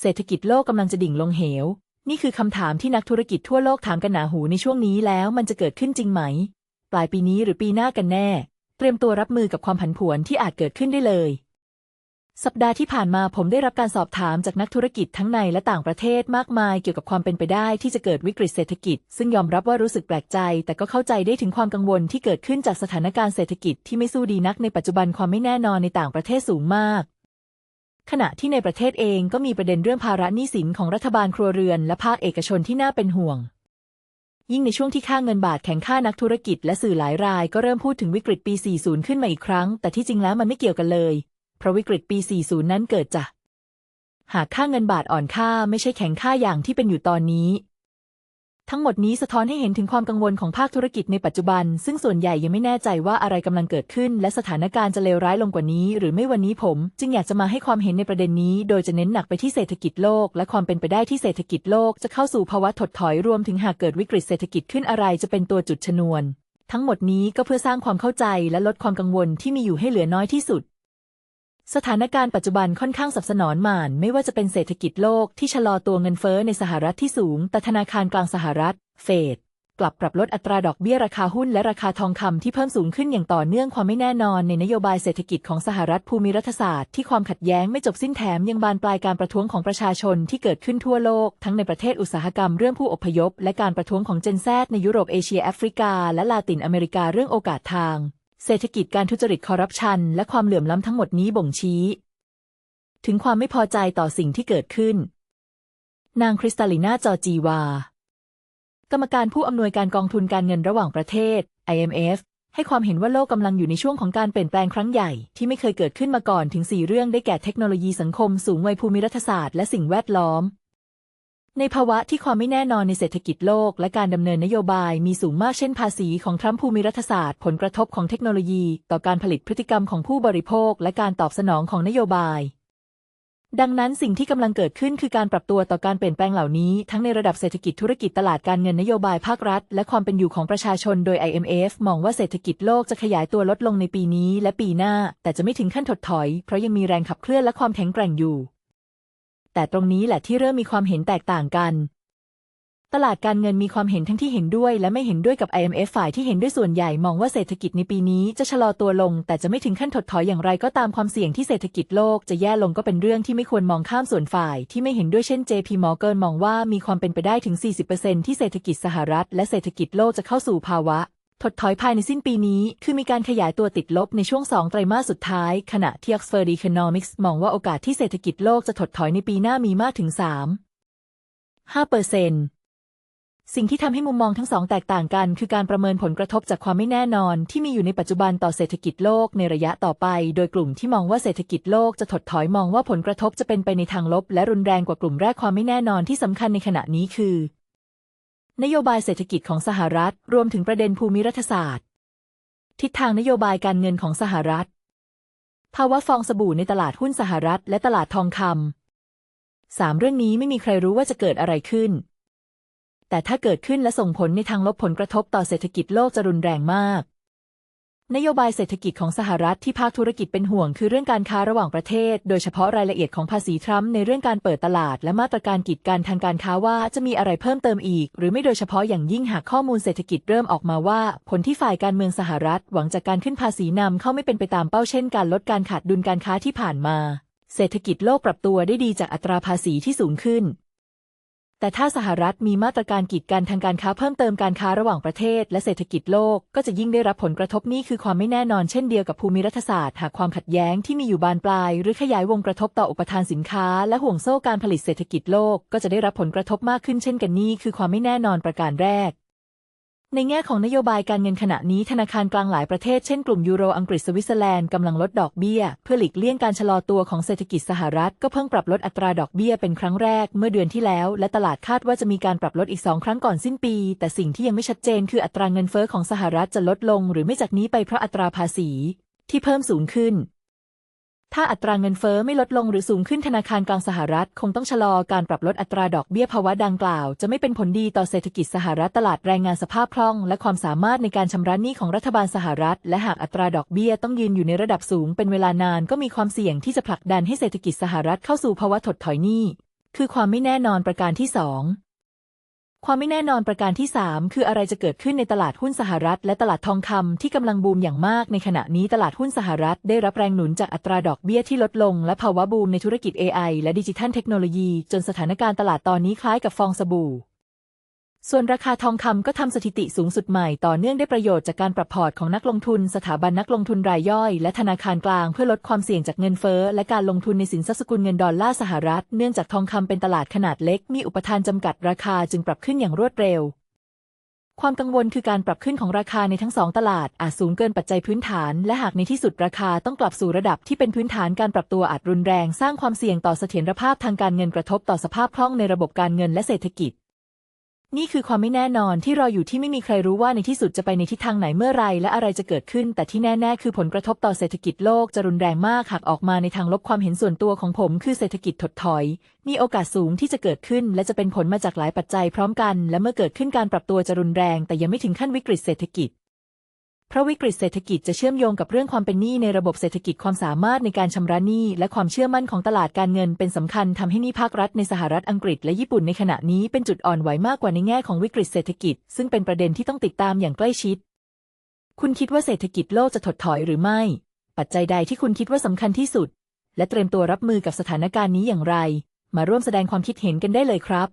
เศรษฐกิจโลกกำลังจะดิ่งลงเหว นี่คือคำถามที่นักธุรกิจทั่วโลกถามกันหนาหูในช่วงนี้แล้วมันจะเกิดขึ้นจริงไหม ปลายปีนี้หรือปีหน้ากันแน่ เตรียมตัวรับมือกับความผันผวนที่อาจเกิดขึ้นได้เลย สัปดาห์ที่ผ่านมาผมได้รับการสอบถามจากนักธุรกิจทั้งในและต่างประเทศมากมายเกี่ยวกับความเป็นไปได้ที่จะเกิดวิกฤตเศรษฐกิจ ซึ่งยอมรับว่ารู้สึกแปลกใจ แต่ก็เข้าใจได้ถึงความกังวลที่เกิดขึ้นจากสถานการณ์เศรษฐกิจที่ไม่สู้ดีนักในปัจจุบันความไม่แน่นอนในต่างประเทศสูงมาก ขณะที่ในประเทศเองก็มีประเด็นเรื่องภาระหนี้สินของรัฐบาลครัวเรือน และภาคเอกชนที่น่าเป็นห่วง ยิ่งในช่วงที่ค่าเงินบาทแข็งค่านักธุรกิจและสื่อหลายรายก็เริ่มพูดถึงวิกฤตปี 40 ขึ้นมาอีกครั้ง แต่ที่จริงแล้วมันไม่เกี่ยวกันเลย เพราะวิกฤตปี 40 นั้นเกิดจากหากค่าเงินบาทอ่อนค่าไม่ใช่แข็งค่าอย่างที่เป็นอยู่ตอนนี้ ทั้งหมดนี้สะท้อนให้เห็นถึงความกังวลของภาคธุรกิจในปัจจุบัน ซึ่งส่วนใหญ่ยังไม่แน่ใจว่าอะไรกำลังเกิดขึ้น และสถานการณ์จะเลวร้ายลงกว่านี้ หรือไม่วันนี้ผม จึงอยากจะมาให้ความเห็นในประเด็นนี้ โดยจะเน้นหนักไปที่เศรษฐกิจโลก และความเป็นไปได้ที่เศรษฐกิจโลกจะเข้าสู่ภาวะถดถอยรวมถึงหากเกิดวิกฤตเศรษฐกิจขึ้นอะไรจะเป็นตัวจุดชนวน ทั้งหมดนี้ก็เพื่อสร้างความเข้าใจและลดความกังวลที่มีอยู่ให้เหลือน้อยที่สุด สถานการณ์ปัจจุบันค่อนข้างสับสนอนหมาน ไม่ว่าจะเป็นเศรษฐกิจโลกที่ชะลอตัวเงินเฟ้อในสหรัฐที่สูง แต่ธนาคารกลางสหรัฐ เฟดกลับปรับลดอัตราดอกเบี้ยราคาหุ้นและราคาทองคำที่เพิ่มสูงขึ้นอย่างต่อเนื่องความไม่แน่นอนในนโยบายเศรษฐกิจของสหรัฐภูมิรัฐศาสตร์ที่ความขัดแย้งไม่จบสิ้นแถมยังบานปลายการประท้วงของประชาชนที่เกิดขึ้นทั่วโลก ทั้งในประเทศอุตสาหกรรมเรื่องผู้อพยพ และการประท้วงของเจนแซในยุโรปเอเชียแอฟริกา และลาตินอเมริกาเรื่องโอกาสทาง เศรษฐกิจการทุจริตคอร์รัปชัน และความเหลื่อมล้ำทั้งหมดนี้บ่งชี้ ถึงความไม่พอใจต่อสิ่งที่เกิดขึ้น นางคริสตาลินาจอจีวา กรรมการผู้อำนวยการกองทุนการเงินระหว่างประเทศ IMF ให้ความเห็นว่าโลกกำลังอยู่ในช่วงของการเปลี่ยนแปลงครั้งใหญ่ที่ไม่เคยเกิดขึ้นมาก่อนถึง 4 เรื่องได้แก่เทคโนโลยีสังคม สูงวัยภูมิรัฐศาสตร์และสิ่งแวดล้อม ในภาวะที่ความไม่แน่นอนในเศรษฐกิจโลก และการดำเนินนโยบายมีสูงมากเช่นภาษีของทรัมป์ภูมิรัฐศาสตร์ ผลกระทบของเทคโนโลยี ต่อการผลิตพฤติกรรมของผู้บริโภค และการตอบสนองของนโยบาย ดังนั้นสิ่งที่กำลังเกิดขึ้นคือการปรับตัวต่อการเปลี่ยนแปลงเหล่านี้ ทั้งในระดับเศรษฐกิจธุรกิจตลาดการเงินนโยบายภาครัฐ และความเป็นอยู่ของประชาชนโดย IMF มองว่าเศรษฐกิจโลกจะขยายตัวลดลงในปีนี้ และปีหน้า แต่จะไม่ถึงขั้นถดถอย เพราะยังมีแรงขับเคลื่อนและความแข็งแกร่งอยู่ แต่ตรงนี้แหละที่เริ่มมีความเห็นแตกต่างกัน ตลาดการเงินมีความเห็นทั้งที่เห็นด้วย และไม่เห็นด้วยกับ IMF ฝ่ายที่เห็นด้วยส่วนใหญ่มองว่าเศรษฐกิจในปีนี้จะชะลอตัวลง แต่จะไม่ถึงขั้นถดถอยอย่างไรก็ตามความเสี่ยงที่เศรษฐกิจโลกจะแย่ลงก็เป็นเรื่องที่ไม่ควรมองข้ามส่วนฝ่ายที่ไม่เห็นด้วยเช่น JP Morgan มองว่ามีความเป็นไปได้ถึง 40%ที่เศรษฐกิจสหรัฐและเศรษฐกิจโลกจะเข้าสู่ภาวะ ถดถอยภายในสิ้นปีนี้ คือมีการขยายตัวติดลบในช่วง 2 ไตรมาสสุดท้าย ขณะที่ Oxford Economics มองว่าโอกาสที่เศรษฐกิจโลกจะถดถอยในปีหน้ามีมากถึง 3 5เปอร์เซ็นต์สิ่งที่ทำให้มุมมองทั้งสองแตกต่างกัน คือการประเมินผลกระทบจากความไม่แน่นอน ที่มีอยู่ในปัจจุบันต่อเศรษฐกิจโลกในระยะต่อไป โดยกลุ่มที่มองว่าเศรษฐกิจโลกจะถดถอยมองว่าผลกระทบจะเป็นไปในทางลบ และรุนแรงกว่ากลุ่มแรกความไม่แน่นอนที่สำคัญในขณะนี้คือ นโยบายเศรษฐกิจของสหรัฐ รวมถึงประเด็นภูมิรัฐศาสตร์ ทิศทางนโยบายการเงินของสหรัฐ ภาวะฟองสบู่ในตลาดหุ้นสหรัฐ และตลาดทองคำสามเรื่องนี้ไม่มีใครรู้ว่าจะเกิดอะไรขึ้น แต่ถ้าเกิดขึ้นและส่งผลในทางลบผลกระทบต่อเศรษฐกิจโลกจะรุนแรงมาก นโยบายเศรษฐกิจของสหรัฐที่ภาคธุรกิจเป็นห่วงคือเรื่องการค้าระหว่างประเทศ โดยเฉพาะรายละเอียดของภาษีทรัมป์ในเรื่องการเปิดตลาด และมาตรการกีดกันทางการค้าว่าจะมีอะไรเพิ่มเติมอีก หรือไม่โดยเฉพาะอย่างยิ่งหากข้อมูลเศรษฐกิจเริ่มออกมาว่า ผลที่ฝ่ายการเมืองสหรัฐ หวังจากการขึ้นภาษีนำเข้าไม่เป็นไปตามเป้าเช่น การลดการขาดดุลการค้าที่ผ่านมา เศรษฐกิจโลกปรับตัวได้ดีจากอัตราภาษีที่สูงขึ้น แต่ถ้าสหรัฐมีมาตรการกีดกันทางการค้าเพิ่มเติมการค้าระหว่างประเทศ และเศรษฐกิจโลกก็จะยิ่งได้รับผลกระทบนี่คือความไม่แน่นอนเช่นเดียวกับภูมิรัฐศาสตร์หากความขัดแย้งที่มีอยู่บานปลาย หรือขยายวงกระทบต่ออุปทานสินค้า และห่วงโซ่การผลิตเศรษฐกิจโลกก็จะได้รับผลกระทบมากขึ้นเช่นกันนี่คือความไม่แน่นอนประการแรก ในแง่ของนโยบายการเงินขณะนี้ธนาคารกลางหลายประเทศเช่นกลุ่มยูโรอังกฤษสวิตเซอร์แลนด์กำลังลดดอกเบี้ย เพื่อหลีกเลี่ยงการชะลอตัวของเศรษฐกิจสหรัฐก็เพิ่งปรับลดอัตราดอกเบี้ยเป็นครั้งแรกเมื่อเดือนที่แล้ว และตลาดคาดว่าจะมีการปรับลดอีกสองครั้งก่อนสิ้นปี แต่สิ่งที่ยังไม่ชัดเจนคืออัตราเงินเฟ้อของสหรัฐจะลดลง หรือไม่จากนี้ไปเพราะอัตราภาษี ที่เพิ่มสูงขึ้น ถ้าอัตราเงินเฟ้อไม่ลดลงหรือสูงขึ้นธนาคารกลางสหรัฐ คงต้องชะลอการปรับลดอัตราดอกเบี้ยภาวะดังกล่าว จะไม่เป็นผลดีต่อเศรษฐกิจสหรัฐตลาดแรงงานสภาพคล่อง และความสามารถในการชำระหนี้ของรัฐบาลสหรัฐ และหากอัตราดอกเบี้ยต้องยืนอยู่ในระดับสูงเป็นเวลานานก็มีความเสี่ยงที่จะผลักดันให้เศรษฐกิจสหรัฐเข้าสู่ภาวะถดถอยหนี้ คือความไม่แน่นอนประการที่สอง ความไม่แน่นอนประการที่สามคืออะไรจะเกิดขึ้นในตลาดหุ้นสหรัฐ และตลาดทองคำที่กำลังบูมอย่างมากในขณะนี้ตลาดหุ้นสหรัฐ ได้รับแรงหนุนจากอัตราดอกเบี้ยที่ลดลง และภาวะบูมในธุรกิจ AI และดิจิทัลเทคโนโลยี จนสถานการณ์ตลาดตอนนี้คล้ายกับฟองสบู่ ส่วนราคาทองคำก็ทำสถิติสูงสุดใหม่ต่อเนื่องได้ประโยชน์จากการปรับพอร์ตของนักลงทุน สถาบันนักลงทุนรายย่อย และธนาคารกลางเพื่อลดความเสี่ยงจากเงินเฟ้อ และการลงทุนในสินทรัพย์สกุลเงินดอลลาร์สหรัฐ เนื่องจากทองคำเป็นตลาดขนาดเล็ก มีอุปทานจำกัดราคาจึงปรับขึ้นอย่างรวดเร็ว ความกังวลคือการปรับขึ้นของราคาในทั้งสองตลาดอาจสูงเกินปัจจัยพื้นฐาน และหากในที่สุดราคาต้องกลับสู่ระดับที่เป็นพื้นฐานการปรับตัวอาจรุนแรง สร้างความเสี่ยงต่อเสถียรภาพทางการเงินกระทบต่อสภาพคล่องในระบบการเงินและเศรษฐกิจ นี่คือความไม่แน่นอนที่รออยู่ที่ไม่มีใครรู้ว่าในที่สุดจะไปในทิศทางไหนเมื่อไรและอะไรจะเกิดขึ้น แต่ที่แน่ ๆ คือผลกระทบต่อเศรษฐกิจโลกจะรุนแรงมากหากออกมาในทางลบความเห็นส่วนตัวของผม คือเศรษฐกิจถดถอย มีโอกาสสูงที่จะเกิดขึ้น และจะเป็นผลมาจากหลายปัจจัยพร้อมกัน และเมื่อเกิดขึ้นการปรับตัวจะรุนแรง แต่ยังไม่ถึงขั้นวิกฤตเศรษฐกิจ เพราะวิกฤตเศรษฐกิจจะเชื่อมโยงกับเรื่องความเป็นหนี้ในระบบเศรษฐกิจความสามารถในการชำระหนี้และความเชื่อมั่นของตลาดการเงินเป็นสำคัญทำให้หนี้ภาครัฐในสหรัฐอังกฤษและญี่ปุ่นในขณะนี้เป็นจุดอ่อนไหวมากกว่าในแง่ของวิกฤตเศรษฐกิจ ซึ่งเป็นประเด็นที่ต้องติดตามอย่างใกล้ชิด คุณคิดว่าเศรษฐกิจโลกจะถดถอยหรือไม่ ปัจจัยใดที่คุณคิดว่าสำคัญที่สุด และเตรียมตัวรับมือกับสถานการณ์นี้อย่างไร มาร่วมแสดงความคิดเห็นกันได้เลยครับ